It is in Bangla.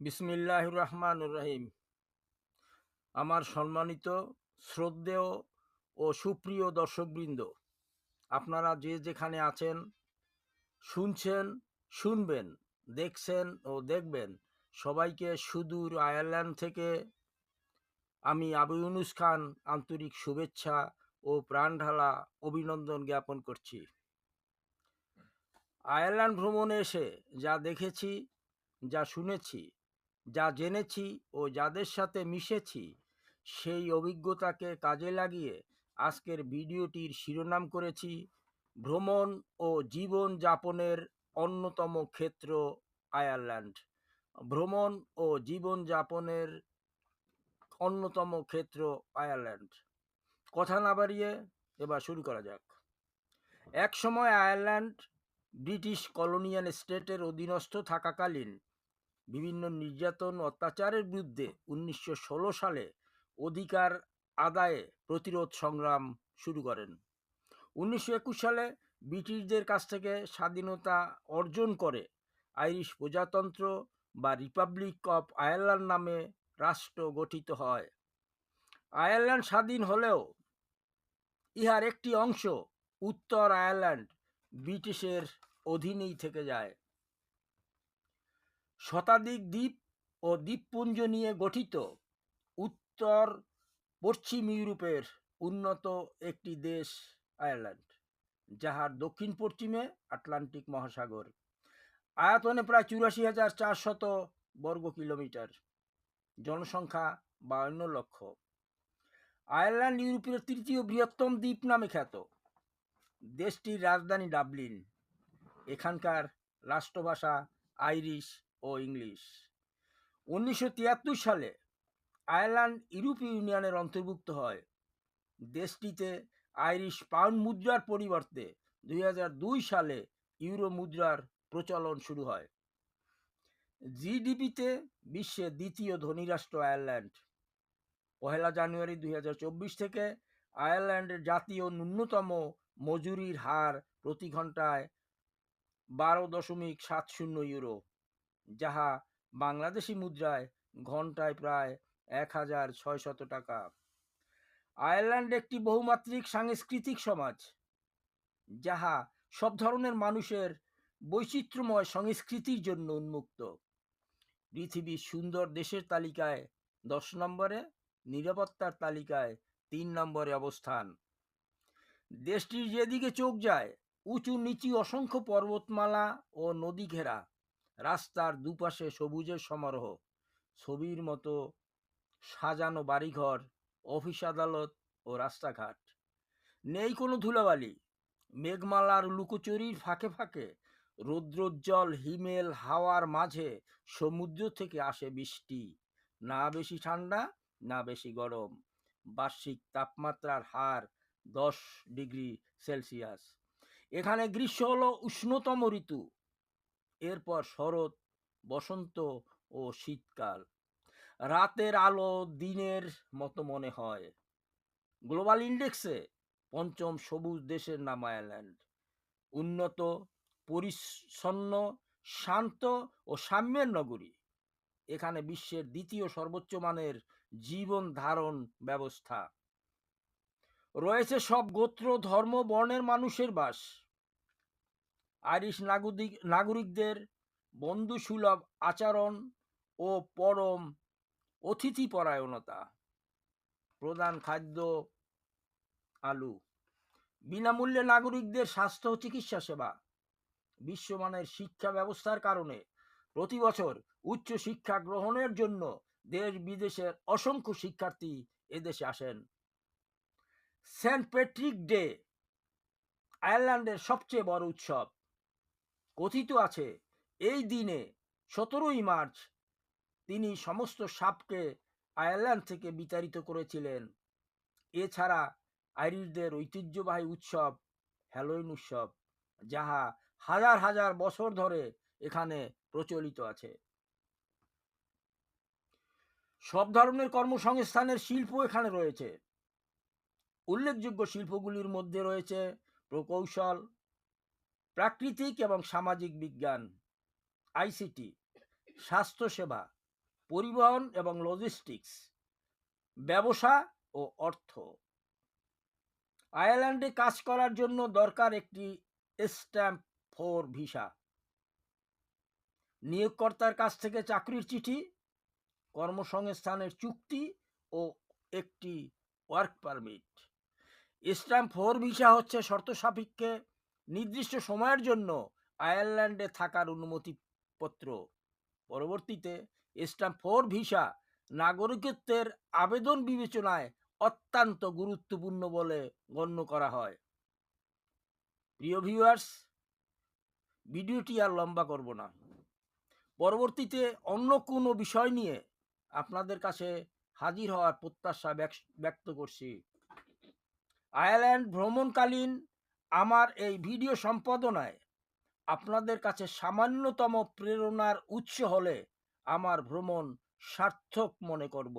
বিসমিল্লাহ রহমান রহিম। আমার সম্মানিত, শ্রদ্ধেয় ও সুপ্রিয় দর্শকবৃন্দ, আপনারা যে যেখানে আছেন, শুনছেন, শুনবেন, দেখছেন ও দেখবেন, সবাইকে সুদূর আয়ারল্যান্ড থেকে আমি আবু ইউনুস খান আন্তরিক শুভেচ্ছা ও প্রাণঢালা অভিনন্দন জ্ঞাপন করছি। আয়ারল্যান্ড ভ্রমণে এসে যা দেখেছি, যা শুনেছি যা জেনেছি ও যাদের সাথে মিশেছি, সেই অভিজ্ঞতাকে কাজে লাগিয়ে আজকের ভিডিওটির শিরোনাম করেছি, ভ্রমণ ও জীবন যাপনের অন্যতম ক্ষেত্র আয়ারল্যান্ড। ভ্রমণ ও জীবন যাপনের অন্যতম ক্ষেত্র আয়ারল্যান্ড। কথা না বাড়িয়ে এবার শুরু করা যাক। এক সময় আয়ারল্যান্ড ব্রিটিশ কলোনিয়াল স্টেটের অধীনস্থ থাকাকালীন বিভিন্ন নির্যাতন অত্যাচারের বিরুদ্ধে উনিশশো ষোলো সালে অধিকার আদায়ে প্রতিরোধ সংগ্রাম শুরু করেন। উনিশশো একুশ সালে ব্রিটিশদের কাছ থেকে স্বাধীনতা অর্জন করে আইরিশ প্রজাতন্ত্র বা রিপাবলিক অফ আয়ারল্যান্ড নামে রাষ্ট্র গঠিত হয়। আয়ারল্যান্ড স্বাধীন হলেও ইহার একটি অংশ উত্তর আয়ারল্যান্ড ব্রিটিশের অধীনেই থেকে যায়। শতাধিক দ্বীপ ও দ্বীপপুঞ্জ নিয়ে গঠিত। উত্তর পশ্চিম ইউরোপের উন্নত একটি দেশ আয়ারল্যান্ড, যাহার দক্ষিণ পশ্চিমে আটলান্টিক মহাসাগর। আয়তনে প্রায় চুরাশি হাজার চারশত বর্গ কিলোমিটার, জনসংখ্যা বাউন্ন লক্ষ। আয়ারল্যান্ড ইউরোপের তৃতীয় বৃহত্তম দ্বীপ নামে খ্যাত। দেশটির রাজধানী ডাবলিন। এখানকার রাষ্ট্রভাষা আইরিশ ও ইংলিশ। উনিশশো তিয়াত্তর সালে আয়ারল্যান্ড ইউরোপীয় ইউনিয়নের অন্তর্ভুক্ত হয়। দেশটিতে আইরিশ পাউন্ড মুদ্রার পরিবর্তে দুই হাজার দুই সালে ইউরো মুদ্রার প্রচলন শুরু হয়। জিডিপিতে বিশ্বের দ্বিতীয় ধনী রাষ্ট্র আয়ারল্যান্ড। পহেলা জানুয়ারি দুই হাজার চব্বিশ থেকে আয়ারল্যান্ডের জাতীয় ন্যূনতম মজুরির হার প্রতি ঘন্টায় বারো দশমিক সাত শূন্য ইউরো। যাহা বাংলাদেশি মুদ্রায় ঘন্টায় প্রায় এক হাজার ছয়শত টাকা। আয়ারল্যান্ড একটি বহুমাত্রিক সাংস্কৃতিক সমাজ, যাহা সব ধরনের মানুষের বৈচিত্র্যময় সংস্কৃতির জন্য উন্মুক্ত। পৃথিবীর সুন্দর দেশের তালিকায় দশ নম্বরে, নিরাপত্তার তালিকায় তিন নম্বরে অবস্থান। দেশটির যেদিকে চোখ যায় উঁচু নিচু অসংখ্য পর্বতমালা ও নদী ঘেরা রাস্তার দুপাশে সবুজের সমারোহ, ছবির মতো সাজানো বাড়িঘর, অফিস আদালত ও রাস্তাঘাট। নেই কোনো ধুলাবালি। মেঘমালার লুকোচুরির ফাঁকে ফাঁকে রৌদ্রোজ্জ্বল হিমেল হাওয়ার মাঝে সমুদ্র থেকে আসে বৃষ্টি। না বেশি ঠান্ডা, না বেশি গরম। বার্ষিক তাপমাত্রার হার দশ ডিগ্রি সেলসিয়াস। এখানে গ্রীষ্ম হলো উষ্ণতম ঋতু। এরপর শরৎ, বসন্ত ও শীতকাল। রাতের আলো দিনের মতো মনে হয়। গ্লোবাল ইন্ডেক্সে পঞ্চম সবুজ দেশের নাম আয়ারল্যান্ড। উন্নত, পরিচ্ছন্ন, শান্ত ও সাম্যের নগরী। এখানে বিশ্বের দ্বিতীয় সর্বোচ্চ মানের জীবন ধারণ ব্যবস্থা। রয়েছে সব গোত্র, ধর্ম, বর্ণের মানুষের বাস। আইরিশ নাগরিক, নাগরিকদের বন্ধুসুলভ আচরণ ও পরম অতিথি পরায়ণতা প্রধান খাদ্য আলু। বিনামূল্যে নাগরিকদের স্বাস্থ্য ও চিকিৎসা সেবা। বিশ্বমানের শিক্ষা ব্যবস্থার কারণে প্রতি বছর উচ্চ শিক্ষা গ্রহণের জন্য দেশ বিদেশের অসংখ্য শিক্ষার্থী এদেশে আসেন। সেন্ট প্যাট্রিক ডে, আয়ারল্যান্ডের সবচেয়ে বড় উৎসব। কথিত আছে, এই দিনে সতেরোই মার্চ তিনি সমস্ত সাপকে আয়ারল্যান্ড থেকে বিতাড়িত করেছিলেন। এছাড়া আইরিশদের ঐতিহ্যবাহী উৎসব হ্যালোইন উৎসব, যাহা হাজার হাজার বছর ধরে এখানে প্রচলিত আছে। সব ধরনের কর্মসংস্থানের শিল্প এখানে রয়েছে। উল্লেখযোগ্য শিল্পগুলির মধ্যে রয়েছে প্রকৌশল প্রাকৃতিক এবং সামাজিক বিজ্ঞান আইসিটি স্বাস্থ্যসেবা, পরিবহন এবং লজিস্টিক্স ব্যবসা ও অর্থ। আয়ারল্যান্ডে কাজ করার জন্য দরকার একটি স্ট্যাম্প ফোর ভিসা। নিয়োগকর্তার কাছ থেকে চাকরির চিঠি, কর্মসংস্থানের চুক্তি ও একটি work permit stamp for visa হচ্ছে শর্ত সাপেক্ষে নির্দিষ্ট সময়ের জন্য আয়ারল্যান্ডে থাকার অনুমতিপত্র। পরবর্তীতে স্ট্যাম্প ফোর ভিসা নাগরিকত্বের আবেদন বিবেচনায় অত্যন্ত গুরুত্বপূর্ণ বলে গণ্য করা হয়। প্রিয় ভিউয়ার্স, ভিডিওটি আর লম্বা করব না। পরবর্তীতে অন্য কোনো বিষয় নিয়ে আপনাদের কাছে হাজির হওয়ার প্রত্যাশা ব্যক- ব্যক্ত করছি। আয়ারল্যান্ড ভ্রমণকালীন আমার এই ভিডিও সম্পাদনায় আপনাদের কাছে সামান্যতম প্রেরণার উৎস হলে আমার ভ্রমণ সার্থক মনে করব।